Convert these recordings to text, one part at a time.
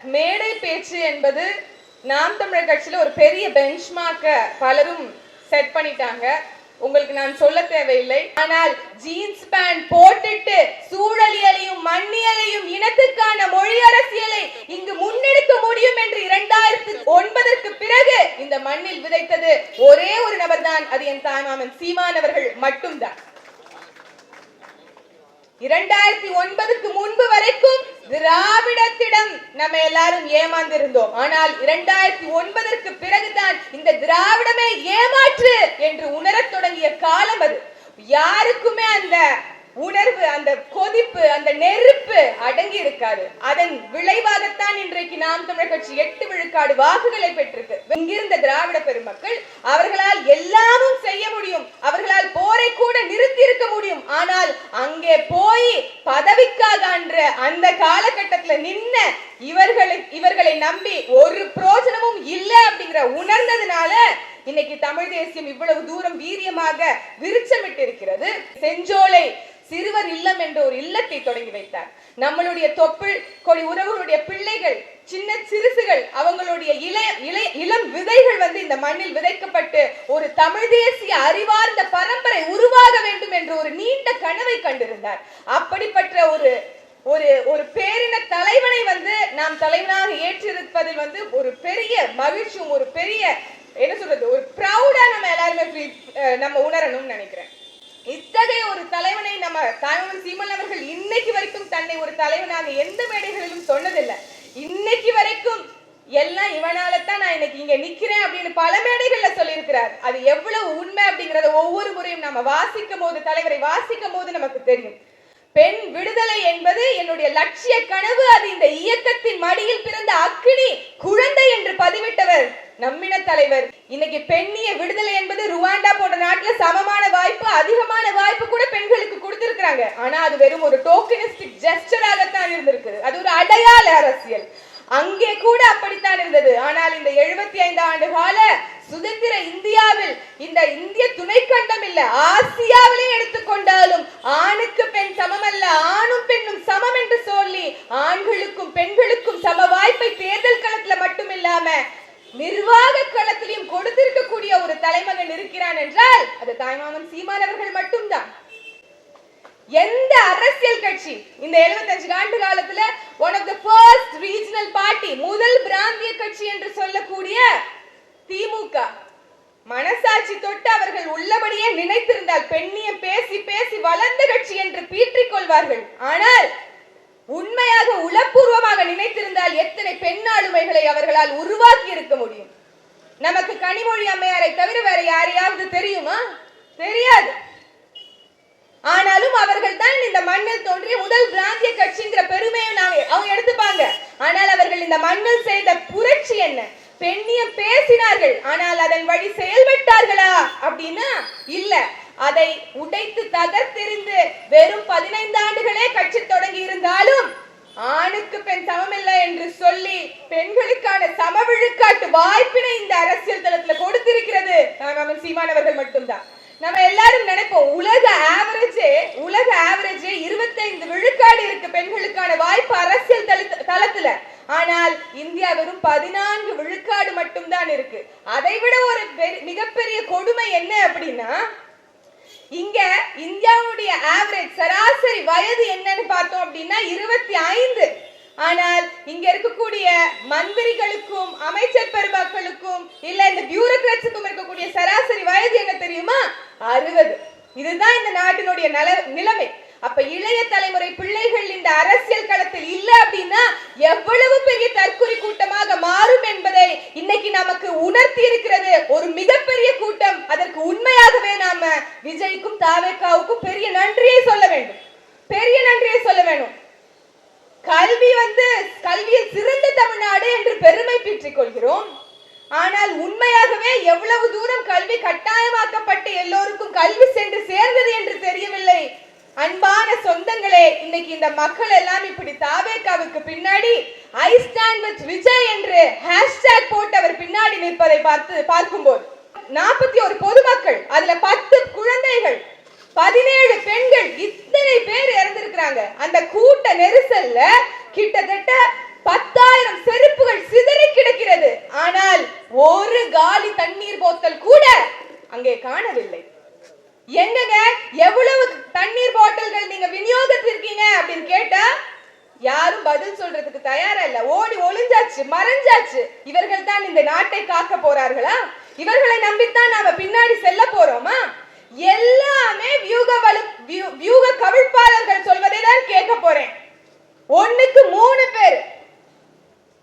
மேடை பேச்சு என்பது நாம் தமிழர் கட்சியில் ஒரு பெரிய பெஞ்ச்மார்க்கை பலரும் செட் பண்ணிட்டாங்க. உங்களுக்கு நான் சொல்ல தேவையில்லை. ஆனால் ஜீன்ஸ் பேண்ட் போட்டுட்டு சூழலியலையும் மண்ணியலையும் இனத்துக்கான மொழி அரசியலை இங்கு முன்னெடுக்க முடியும் என்று இரண்டாயிரத்து ஒன்பதற்கு பிறகு இந்த மண்ணில் விதைத்தது ஒரே ஒரு நபர் தான் அது என் தாய்மாமன் சீமானவர்கள் மட்டும்தான். இரண்டாயிரத்தி ஒன்பதுக்கு முன்பு வரைக்கும் திராவிடத்திடம் நம்ம எல்லாரும் ஏமாந்திருந்தோம். ஆனால் இரண்டாயிரத்தி ஒன்பதற்கு பிறகுதான் இந்த திராவிடமே ஏமாற்று என்று உணரத் தொடங்கிய காலம் அது. யாருக்குமே அந்த உணர்வு அந்த கொதிப்பு அந்த நெருப்பு அடங்கி இருக்காது. அதன் விளைவாகத்தான் இன்றைக்கு நாம் தமிழர் கட்சி எட்டு விழுக்காடு வாக்குகளை பெற்றிருக்கு. இங்கிருந்த திராவிட பெருமக்கள் அவர்களால் எல்லாமும் செய்ய முடியும். அவர்களால் இருக்க முடியும். ஆனால் அங்கே போய் பதவிக்காக அன்ற அந்த காலகட்டத்துல நின்ன இவர்களை இவர்களை நம்பி ஒரு பிரோஜனமும் இல்லை அப்படிங்கிற உணர்ந்ததுனால இன்னைக்கு தமிழ் தேசியம் இவ்வளவு தூரம் வீரியமாக விருச்சமிட்டு இருக்கிறது செஞ்சோலை சிறுவர் இல்லம் என்ற ஒரு இல்லத்தை தொடங்கி வைத்தார். நம்மளுடைய தொப்புள் கொடி உறவுகளுடைய பிள்ளைகள் சின்ன சிறுசுகள் அவங்களுடைய இளைய இளைய இளம் விதைகள் வந்து இந்த மண்ணில் விதைக்கப்பட்டு ஒரு தமிழ் தேசிய அறிவார்ந்த பரம்பரை உருவாக வேண்டும் என்ற ஒரு நீண்ட கனவை கண்டிருந்தார். அப்படிப்பட்ட ஒரு ஒரு ஒரு பேரின தலைவனை வந்து நாம் தலைவனாக ஏற்றிருப்பதில் வந்து ஒரு பெரிய மகிழ்ச்சியும் ஒரு பெரிய என்ன சொல்றது ஒரு ப்ரௌடா நம்ம எல்லாருமே நம்ம உணரணும்னு நினைக்கிறேன். இத்தகைய ஒரு தலைவனை நம்ம தாய்மன் சீமன் அவர்கள் இன்னைக்கு வரைக்கும் தன்னை ஒரு தலைவனாக எந்த மேடைகளிலும் சொன்னதில்லை. இன்னைக்கு வரைக்கும் எல்லாம் இவனால தான் நான் இன்னைக்கு இங்க நிக்கிறேன் அப்படின்னு பல மேடைகள்ல சொல்லியிருக்கிறார். அது எவ்வளவு உண்மை அப்படிங்கறத ஒவ்வொரு முறையும் நம்ம வாசிக்கும் போது தலைவரை வாசிக்கும் போது நமக்கு தெரியும். பெண் விடுதலை என்பது என்னுடைய லட்சிய கனவு. அது இந்த இயக்கத்தின் மடியில் பிறந்த அக்கினி குழந்தை என்று பதிவிட்டவர் நம்மின தலைவர். இன்னைக்கு பெண்ணிய விடுதலை போன்ற நாட்டுல சமமான வாய்ப்பு அதிகமான வாய்ப்பு கூட பெண்களுக்கு கொடுத்திருக்கிறாங்க. ஆனா அது வெறும் ஒரு டோக்கனிஸ்டிக் ஜெஸ்டராகத்தான் இருந்திருக்கு. அது ஒரு அடையாள அரசியல். அங்கே கூட அப்படித்தான் இருந்தது. ஆனால் இந்த எழுபத்தி ஐந்து ஆண்டு கால சுதந்திர இந்தியாவில் இந்த இந்திய துணைக்கண்டம் இல்ல ஆசியாவிலே எடுத்துக்கொண்டாலும் ஆணுக்கு பெண் சமம் அல்ல ஆணும் பெண்ணும் சமம் என்று சொல்லி ஆண்களுக்கும் பெண்களுக்கும் சம வாய்ப்பை தேர்தல் களத்துல மட்டும் இல்லாம நிர்வாக தலைமகன் இருக்கிறான் என்றால் அது தாய்மாமன் சீமான் அவர்கள் மட்டும்தான். எந்த அரசியல் கட்சி இந்த 75 ஆண்டு காலத்துல one of the first regional party முதல் பிராந்திய கட்சி என்று சொல்லக்கூடிய திமுக மனசாட்சி தொட்டு அவர்கள் உள்ளபடியே நினைத்திருந்தால் பெண்ணியம் பேசி பேசி வளர்ந்த கட்சி என்று பீற்றிக் கொள்வார்கள். ஆனால் உண்மையாக உளப்பூர்வமாக நினைத்திருந்தால் எத்தனை பெண் ஆளுமைகளை அவர்களால் உருவாக்கி இருக்க முடியும்? நமக்கு கனிமொழி அம்மையாரை தவிர வேற யாரையாவது தெரியுமா? தெரியாது. ஆனாலும் அவர்கள் தான் இந்த மண்ணில் தோன்றிய முதல் பிராந்திய கட்சிங்கிற பெருமையை நாங்க அவங்க எடுத்துப்பாங்க. ஆனால் அவர்கள் இந்த மண்ணில் செய்த புரட்சி என்ன? பெண்ணியம் பேசினார்கள். ஆனால் அதன் வழி செயல்பட்டார்களா? அப்படின்னா இல்ல. அதை உடைத்து தகர்த்தெறிந்து வெறும் பதினைந்து ஆண்டுகளே கட்சி தொடங்கி இருந்தாலும் ஆணுக்கு பெண் சமமில்லை என்று சொல்லி பெண்களுக்கான சம விழுக்காட்டு வாய்ப்பினை இந்த அரசியல் தளத்துல கொடுத்திருக்கிறது. நம்ம சீமானவர்கள் மட்டும்தான். நம்ம எல்லாரும் நினைப்போம் உலக ஆவரேஜே உலக ஆவரேஜே இருபத்தைந்து விழுக்காடு இருக்கு பெண்களுக்கான வாய்ப்பு அரசியல் தளத்துல. ஆனால் இந்தியா வெறும் பதினான்கு விழுக்காடு மட்டும்தான் இருக்கு. அதை விட ஒரு மிகப்பெரிய கொடுமை என்ன அப்படின்னா இங்க இந்தியாவுடைய ஆவரேஜ் சராசரி வயது என்னன்னு பார்த்தோம் அப்படின்னா இருபத்தி ஐந்து. ஆனால் இங்க இருக்கக்கூடிய மந்திரிகளுக்கும் அமைச்சர் பெருமக்களுக்கும் இல்ல இந்த பியூரோக்ராட்ஸுக்கும் இருக்கக்கூடிய சராசரி வயது என்ன தெரியுமா? அறுபது. இதுதான் இந்த நாட்டினுடைய நல நிலைமை. அப்ப இளைய தலைமுறை பிள்ளைகள் இந்த அரசியல் களத்தில் இல்ல அப்படின்னா எவ்வளவு பெரிய தற்கொலை கூட்டமாக மாறும் என்பதை இன்னைக்கு நமக்கு உணர்த்தி இருக்கிறது ஒரு மிகப்பெரிய கூட்டம் அதற்கு உண்மையாகவே நாம விஜய்க்கும் தாவேக்காவுக்கும் பெரிய நன்றியை சொல்ல வேண்டும் பெரிய நன்றியை சொல்ல வேண்டும் கல்வி வந்து கல்வியில் சிறந்த தமிழ்நாடு என்று பெருமை பீற்றிக் கொள்கிறோம் ஆனால் உண்மையாகவே எவ்வளவு தூரம் கல்வி கட்டாயமாக்கப்பட்டு எல்லோருக்கும் கல்வி சென்று சேர்ந்தது என்று தெரியவில்லை அன்பான சொந்தங்களே இன்னைக்கு இந்த மக்கள் எல்லாம் இப்படி தாவேக்காவுக்கு பின்னாடி ஐ ஸ்டாண்ட் வித் விஜய் என்று ஹேஷ்டேக் போட்டு அவர் பின்னாடி நிற்பதை பார்த்து பார்க்கும்போது நாற்பத்தி ஒரு பொதுமக்கள் அதுல பத்து குழந்தைகள் பதினேழு பெண்கள் இத்தனை பேர் இறந்திருக்கிறாங்க. அந்த கூட்ட நெரிசல்ல கிட்டத்தட்ட பத்தாயிரம் செருப்புகள் சிதறி கிடக்கிறது. ஆனால் ஒரு காலி தண்ணீர் போத்தல் கூட அங்கே காணவில்லை. எங்கங்க எவ்வளவு தண்ணீர் பாட்டில்கள் நீங்க விநியோகித்திருக்கீங்க அப்படின்னு கேட்டா யாரும் பதில் சொல்றதுக்கு தயாரா இல்ல. ஓடி ஒளிஞ்சாச்சு மறைஞ்சாச்சு. இவர்கள் தான் இந்த நாட்டை காக்க போறார்களா? இவர்களை நம்பித்தான் நாம பின்னாடி செல்ல போறோமா? எல்லாமே வியூக வலு வியூ- வியூக கவிழ்ப்பாளர்கள் சொல்வதை தான் கேட்க போறேன். ஒண்ணுக்கு மூணு பேர்.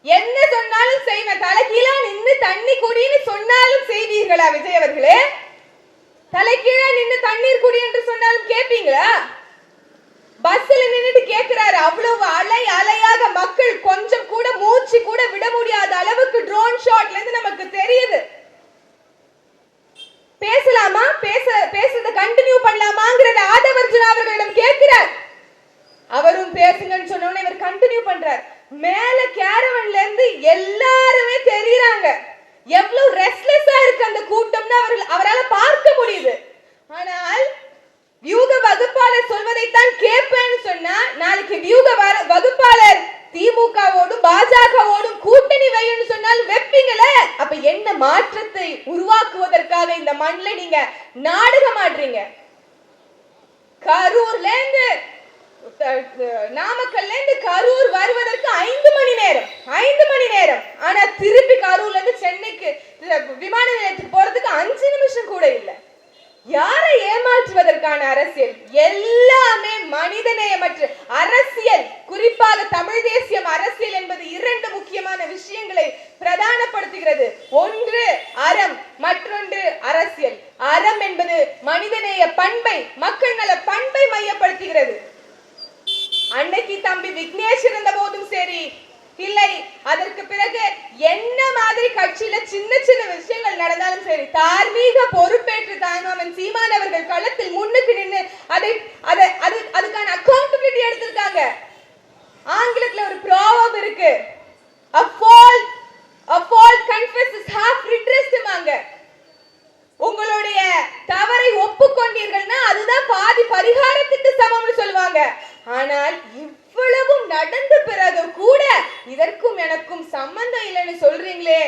என்ன சொன்னாலும் செய்வேன் தலைகீழா நின்று தண்ணி குடின்னு சொன்னாலும் செய்வீர்களா விஜய் அவர்களே? தலைக்கீழா நின்று தண்ணீர் குடி என்று சொன்னாலும் கேப்பீங்களா? பஸ்ல நின்னுட்டு கேக்குறாரு அவ்வளவு அலை அலையாக மக்கள் கொஞ்சம் கூட மூச்சு கூட விட முடியாத அளவுக்கு ட்ரோன் ஷாட்ல இருந்து நமக்கு தெரியுது. பேசலாமா? பேச பேசுறத கண்டினியூ பண்ணலாமாங்கிறத ஆதவர்ஜுனா அவர்களிடம் கேட்கிறார். அவரும் பேசுங்கன்னு சொன்ன இவர் கண்டினியூ பண்றார். மேல கேரவன்ல இருந்து எல்லாருமே தெரியுறாங்க. எவ்வளவு ரெஸ்ட்லெஸ்ஸா இருக்கு அந்த கூட்டம்னு அவர்கள் அவரால் பார்க்க முடியுது. ஆனால் வியூக வகுப்பாளர் சொல்வதைத்தான் கேட்பேன்னு சொன்னா நாளைக்கு வியூக வர- வகுப்பாளர் திமுகவோடும் பாஜகவோடும் கூட்டணி வைன்னு சொன்னால் வெப்பீங்கள? அப்ப என்ன மாற்றத்தை உருவாக்குவதற்காக இந்த மண்ணில் நீங்க நாடகம் ஆடுறீங்க கரூர்ல இருந்து நாமக்கல்ல இருந்து கரூர் வருவதற்கு ஐந்து மணி நேரம். ஐந்து மணி நேரம். ஆனா திருப்பி கரூர்ல இருந்து சென்னைக்கு விமான நிலையத்துக்கு போறதுக்கு அஞ்சு நிமிஷம் கூட இல்ல. யாரை ஏமாற்றுவதற்கான அரசியல்? எல்லாமே மனிதநேயமற்ற அரசியல் குறிப்பாக தமிழ் தேசியம் அரசியல் என்பது இரண்டு முக்கியமான விஷயங்களை பிரதானப்படுத்துகிறது ஒன்று அறம் மற்றொன்று அரசியல் அறம் என்பது மனிதநேய பண்பை மக்கள் நல பண்பை மையப்படுத்துகிறது அன்னைக்கு தம்பி விக்னேஷ் இருந்த போதும் சரி இல்லை அதற்கு பிறகு என்ன மாதிரி கட்சியில சின்ன சின்ன விஷயங்கள் நடந்தாலும் சரி தார்மீக பொறுப்பேற்று தாய்மாமன் சீமான் அவர்கள் களத்தில் முன்னுக்கு நின்று அதை அதை அது அதுக்கான அக்கௌண்டபிலிட்டி எடுத்திருக்காங்க. ஆங்கிலத்துல ஒரு ப்ராவம் இருக்கு. A fault a fault confesses half redressed உங்களுடைய தவறை ஒப்புக்கொண்டீர்கள்னா அதுதான் பாதி பரிகாரத்துக்கு சமம்னு சொல்லுவாங்க. ஆனால் இவ்வளவும் நடந்த பிறகு கூட இதற்கும் எனக்கும் சம்பந்தம் இல்லைன்னு சொல்றீங்களே.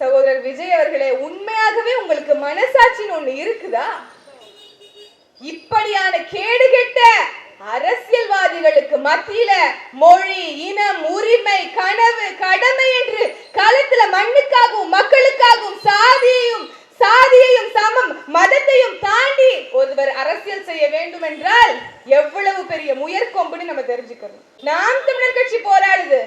சகோதரர் விஜய் அவர்களே உண்மையாகவே உங்களுக்கு மனசாட்சின்னு ஒண்ணு இருக்குதா? இப்படியான கேடுகெட்ட அரசியல்வாதிகளுக்கு மத்தியில மொழி இனம் உரிமை கனவு கடமை என்று களத்துல மண்ணுக்காகவும் மக்களுக்காகவும் சாதியையும் சாதியையும் சமம் மதத்தையும் தாண்டி ஒருவர் அரசியல் செய்ய வேண்டும் என்றால் எவ்வளவு பெரிய முயற்கொம்புன்னு நம்ம தெரிஞ்சுக்கணும். நாம் தமிழர் கட்சி போராடுது.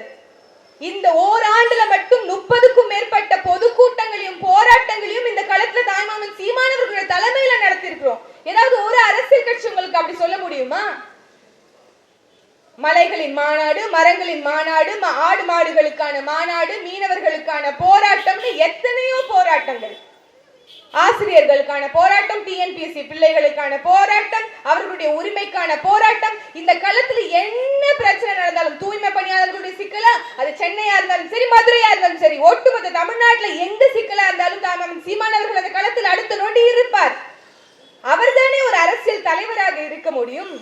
இந்த ஓராண்டுல மட்டும் முப்பதுக்கும் மேற்பட்ட பொதுக்கூட்டங்களையும் போராட்டங்களையும் இந்த களத்துல தாய்மாமன் சீமானவர்களுடைய தலைமையில நடத்திருக்கிறோம் ஏதாவது ஒரு அரசியல் கட்சி உங்களுக்கு அப்படி சொல்ல முடியுமா? மலைகளின் மாநாடு மரங்களின் மாநாடு ஆடு மாடுகளுக்கான மாநாடு மீனவர்களுக்கான போராட்டம்னு எத்தனையோ போராட்டங்கள். ஆசிரியர்களுக்கான போராட்டம் டிஎன்பிஎஸ்சி பிள்ளைகளுக்கான போராட்டம் அவர்களுடைய உரிமைக்கான போராட்டம். இந்த களத்துல என்ன பிரச்சனை நடந்தாலும் தூய்மை பணியாளர்களுடைய சிக்கலா? அது சென்னையா இருந்தாலும் சரி மதுரையா இருந்தாலும் சரி ஒட்டுமொத்த தமிழ்நாட்டுல எங்க சிக்கலா இருந்தாலும் தாமன் சீமானவர்கள் அந்த களத்தில் அடுத்த நோண்டி இருப்பார். அவர்தானே ஒரு அரசியல் தலைவராக இருக்க முடியும்.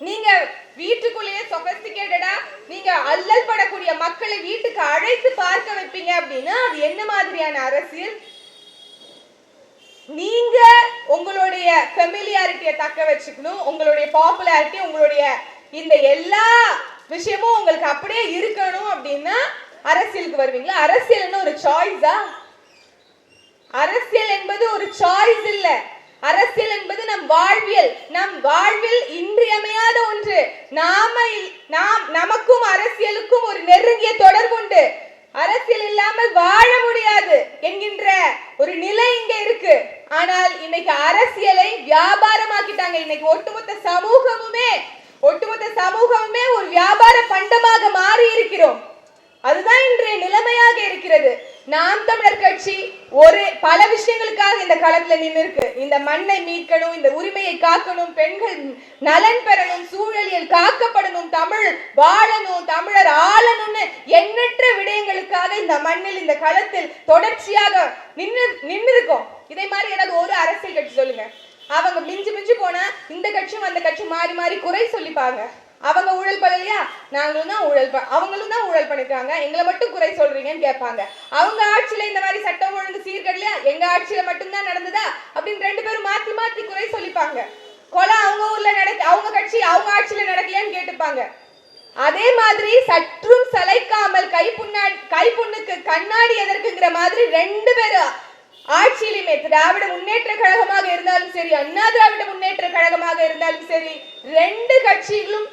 நீங்க வீட்டுக்குள்ளேயே சொபஸ்டிகேட்டடா நீங்க அல்லல் படக்கூடிய மக்களை வீட்டுக்கு அழைத்து பார்க்க வைப்பீங்க அப்படின்னா அது என்ன மாதிரியான அரசியல்? நீங்க உங்களுடைய ஃபெமிலியாரிட்டியை தக்க வச்சுக்கணும் உங்களுடைய பாப்புலாரிட்டி உங்களுடைய இந்த எல்லா விஷயமும் உங்களுக்கு அப்படியே இருக்கணும் அப்படின்னா அரசியலுக்கு வருவீங்களா? அரசியல்னு ஒரு சாய்ஸா அரசியல் என்பது ஒரு சாய்ஸ் இல்ல. அரசியல் என்பது நம் வாழ்வியல். நம் வாழ்வில் இன்றியமையாத ஒன்று. நாம நாம் நமக்கும் அரசியலுக்கும் ஒரு நெருங்கிய தொடர்புண்டு அரசியல் இல்லாமல் வாழ முடியாது என்கின்ற ஒரு நிலை இங்க இருக்கு ஆனால் இன்னைக்கு அரசியலை வியாபாரமாக்கிட்டாங்க இன்னைக்கு ஒட்டுமொத்த சமூகமுமே ஒட்டுமொத்த சமூகமுமே ஒரு வியாபார பண்டமாக மாறி இருக்கிறோம் அதுதான் இன்றைய நிலைமையாக இருக்கிறது நாம் தமிழர் கட்சி ஒரு பல விஷயங்களுக்காக இந்த களத்துல நின்று இருக்கு. இந்த மண்ணை மீட்கணும் இந்த உரிமையை காக்கணும் பெண்கள் நலன் பெறணும் சூழலியல் காக்கப்படணும் தமிழ் வாழணும் தமிழர் ஆளணும்னு எண்ணற்ற விடயங்களுக்காக இந்த மண்ணில் இந்த களத்தில் தொடர்ச்சியாக நின்று நின்று இருக்கோம் இதே மாதிரி ஏதாவது ஒரு அரசியல் கட்சி சொல்லுங்க. அவங்க மிஞ்சு மிஞ்சு போனா இந்த கட்சியும் அந்த கட்சி மாறி மாறி குறை சொல்லிப்பாங்க. அவங்க ஊழல் பண்ணலையா? நாங்களும் தான் ஊழல் ப- அவங்களும் தான் ஊழல் பண்ணிருக்காங்க எங்களை மட்டும் குறை சொல்றீங்கன்னு கேட்பாங்க. அவங்க ஆட்சியில இந்த மாதிரி சட்டம் ஒழுங்கு சீர்கடலையா? எங்க ஆட்சியில மட்டும்தான் நடந்ததா? அப்படின்னு ரெண்டு பேரும் மாத்தி மாத்தி குறை சொல்லிப்பாங்க. கொலை அவங்க ஊர்ல நடக்க அவங்க கட்சி அவங்க ஆட்சியில நடக்கலையான்னு கேட்டுப்பாங்க. அதே மாதிரி சற்றும் சளைக்காமல் கைப்புண்ணா கைப்புண்ணுக்கு கண்ணாடி எதற்குங்கிற மாதிரி ரெண்டு பேரும் ஆட்சியிலுமே திராவிட முன்னேற்ற கழகமாக இருந்தாலும் சரி அண்ணா திராவிட முன்னேற்ற கழகமாக இருந்தாலும் சரி ரெண்டு கட்சிகளும்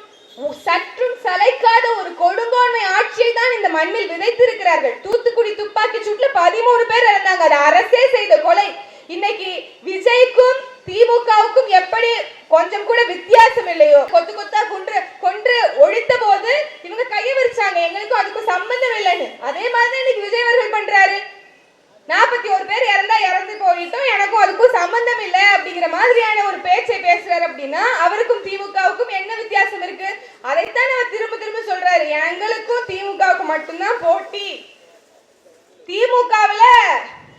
சற்றும் சளைக்காத ஒரு கொடுங்கோன்மை ஆட்சியை தான் இந்த மண்ணில் விதைத்திருக்கிறார்கள். தூத்துக்குடி துப்பாக்கி சுட்டுல பதிமூணு பேர் இறந்தாங்க. அது அரசே செய்த கொலை. இன்னைக்கு விஜய்க்கும் திமுகவுக்கும் எப்படி கொஞ்சம் கூட வித்தியாசம் இல்லையோ? கொத்து கொத்தா கொன்று கொன்று ஒழித்த போது இவங்க கையை விரிச்சாங்க. எங்களுக்கும் அதுக்கும் சம்பந்தம் இல்லைன்னு. அதே மாதிரி இன்னைக்கு விஜய் அவர்கள் பண்றாரு. நாற்பத்தி ஒரு பேர் இறந்தா இறந்து போயிட்டோம். எனக்கும் அதுக்கும் சம்பந்தம் இல்லை அப்படிங்கிற மாதிரியான ஒரு பேச்சை பேசுறாரு அப்படின்னா அவருக்கும் திமுகவுக்கும் என்ன வித்தியாசம் இருக்கு? அதைத்தான் அவர் திரும்ப திரும்ப சொல்றாரு. எங்களுக்கும் திமுகவுக்கும் மட்டும்தான் போட்டி. திமுகவுல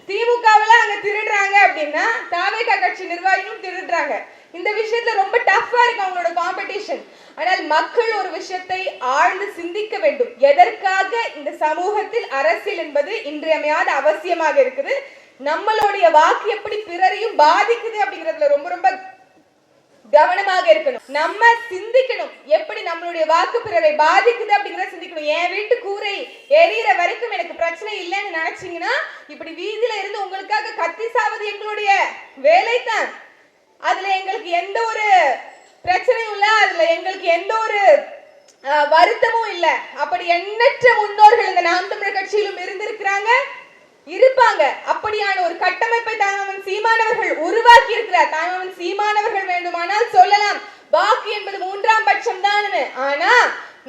திமுகவுல அங்க திருடுறாங்க அப்படின்னா தாவேகா கட்சி நிர்வாகியும் திருடுறாங்க. இந்த விஷயத்துல ரொம்ப டஃப்பா இருக்கு அவங்களோட காம்படிஷன் ஆனால் மக்கள் ஒரு விஷயத்தை ஆழ்ந்து சிந்திக்க வேண்டும். எதற்காக இந்த சமூகத்தில் அரசியல் என்பது இன்றியமையாத அவசியமாக இருக்குது? நம்மளுடைய வாக்கு எப்படி பிறரையும் பாதிக்குது அப்படிங்கிறதுல ரொம்ப ரொம்ப கவனமாக இருக்கணும். நம்ம சிந்திக்கணும். எப்படி நம்மளுடைய வாக்கு பிறரை பாதிக்குது அப்படிங்கறத சிந்திக்கணும். என் வீட்டு கூரை எரியற வரைக்கும் எனக்கு பிரச்சனை இல்லைன்னு நினைச்சீங்கன்னா இப்படி வீதியில இருந்து உங்களுக்காக கத்தி சாவது எங்களுடைய வேலை தான் அதுல எங்களுக்கு எந்த ஒரு பிரச்சனையும் இல்லை அதுல எங்களுக்கு எந்த ஒரு வருத்தமும் இல்லை. அப்படி எண்ணற்ற முன்னோர்கள் இந்த நாம் தமிழர் கட்சியிலும் இருந்திருக்கிறாங்க இருப்பாங்க. அப்படியான ஒரு கட்டமைப்பை தாய்மாமன் சீமானவர்கள் உருவாக்கி இருக்கிறார் தாய்மாமன் சீமானவர்கள் வேண்டுமானால் சொல்லலாம். வாக்கு என்பது மூன்றாம் பட்சம் தான் ஆனா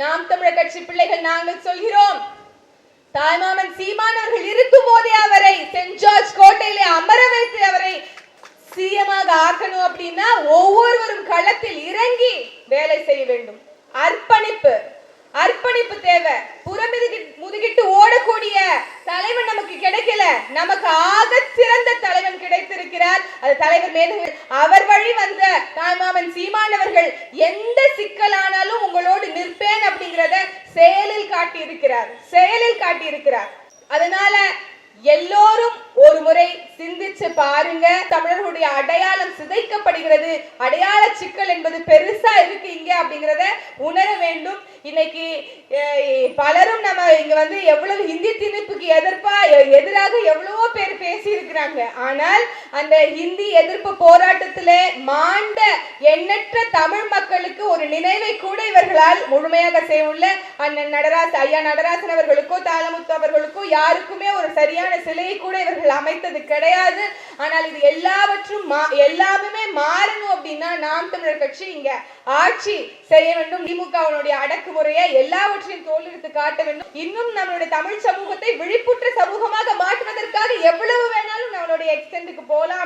நாம் தமிழர் கட்சி பிள்ளைகள் நாங்கள் சொல்கிறோம். தாய்மாமன் சீமானவர்கள் இருக்கும் போதே அவரை சென்ட் ஜார்ஜ் கோட்டையிலே அமர வைத்து அவரை சிஎமாக ஆக்கணும் அப்படின்னா ஒவ்வொருவரும் களத்தில் இறங்கி வேலை செய்ய வேண்டும். அர்ப்பணிப்பு. அர்ப்பணிப்பு தேவை. புறமிதுகி முதுகிட்டு ஓடக்கூடிய தலைவன் நமக்கு கிடைக்கல. நமக்கு ஆக சிறந்த தலைவன் கிடைத்திருக்கிறார். அது தலைவர் மேதகு. அவர் வழி வந்த தாய்மாமன் சீமானவர்கள் எந்த சிக்கலானாலும் உங்களோடு நிற்பேன் அப்படிங்கிறத செயலில் காட்டி இருக்கிறார் செயலில் காட்டி இருக்கிறார் அதனால எல்லோரும் ஒரு முறை சிந்திச்சு பாருங்க. தமிழர்களுடைய அடையாளம் சிதைக்கப்படுகிறது. அடையாள சிக்கல் என்பது பெருசா இருக்கு இங்க அப்படிங்கிறத உணர வேண்டும். இன்னைக்கு பலரும் நம்ம இங்க வந்து எவ்வளவு ஹிந்தி திணிப்புக்கு எதிர்ப்பா எ- எதிராக எவ்வளவோ பேர் பேசி இருக்கிறாங்க ஆனால் அந்த ஹிந்தி எதிர்ப்பு போராட்டத்துல மாண்ட எண்ணற்ற தமிழ் மக்களுக்கு ஒரு நினைவை கூட இவர்களால் முழுமையாக செய்யவுள்ள அண்ணன் நடராஜ் ஐயா நடராஜன் அவர்களுக்கோ தாளமுத்து அவர்களுக்கோ யாருக்குமே ஒரு சரியான சிலையை கூட இவர்கள் அமைத்தது கிடையாது. ஆனால் இது எல்லாவற்றும் மா- எல்லாமே மாறணும் அப்படின்னா நாம் தமிழர் கட்சி இங்க ஆட்சி செய்ய வேண்டும். திமுகவினுடைய அடக்குமுறையை எல்லாவற்றையும் தோலெடுத்து காட்ட வேண்டும். இன்னும் நம்மளுடைய தமிழ் சமூகத்தை விழிப்புற்ற சமூகமாக மாற்றுவதற்காக எவ்வளவு வேணாலும் நம்மளுடைய எக்ஸ்டெண்டுக்கு போகலாம்.